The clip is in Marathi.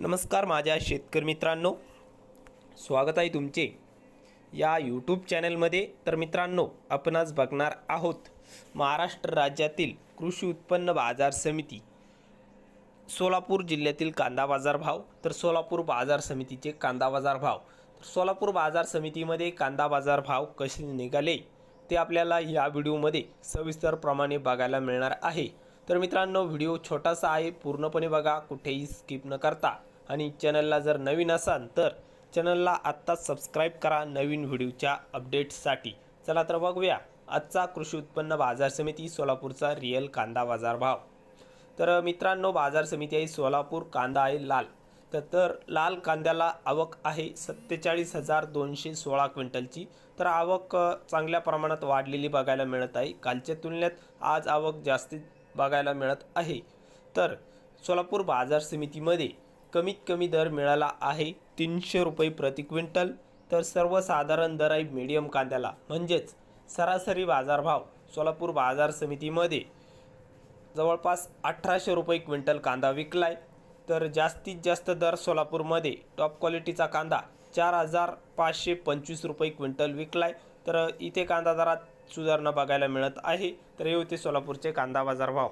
नमस्कार माझ्या शेतकरी मित्रांनो. स्वागत आहे तुमचे या यूट्यूब चॅनलमध्ये तर मित्रांनो आपण आज बघणार आहोत महाराष्ट्र राज्यातील कृषी उत्पन्न बाजार समिती. सोलापूर जिल्ह्यातील कांदा बाजार भाव. तर सोलापूर बाजार समितीचे कांदा बाजार भाव. तर सोलापूर बाजार समितीमध्ये कांदा बाजार भाव कसे निघाले ते आपल्याला या व्हिडिओमध्ये सविस्तरप्रमाणे बघायला मिळणार आहे. तर मित्रांनो व्हिडिओ छोटासा आहे पूर्णपणे बघा कुठेही स्किप न करता. आणि चॅनलला जर नवीन असाल तर चॅनलला आत्ताच सबस्क्राईब करा नवीन व्हिडिओच्या अपडेट्ससाठी. चला तर बघूया आजचा कृषी उत्पन्न बाजार समिती सोलापूरचा रिअल कांदा बाजार भाव तर मित्रांनो बाजार समिती आहे सोलापूर कांदा आहे लाल. तर तर लाल कांद्याला आवक आहे सत्तेचाळीस हजार दोनशे सोळा क्विंटलची. तर आवक चांगल्या प्रमाणात वाढलेली बघायला मिळत आहे. कालच्या तुलनेत आज आवक जास्तीत बघायला मिळत आहे. तर सोलापूर बाजार समितीमध्ये कमीत कमी दर मिळाला आहे तीनशे रुपये प्रति क्विंटल. तर सर्वसाधारण दर आहे मीडियम कांद्याला. म्हणजेच सरासरी बाजारभाव सोलापूर बाजार समितीमध्ये जवळपास अठराशे रुपये क्विंटल कांदा विकलाय. तर जास्तीत जास्त दर सोलापूरमध्ये टॉप क्वालिटीचा कांदा चार हजार पाचशे पंचवीस रुपये क्विंटल विकलाय. तर इथे कांदा दरात सुधारणा बघायला मिळत आहे. तर हे होते सोलापूरचे कांदा बाजार भाव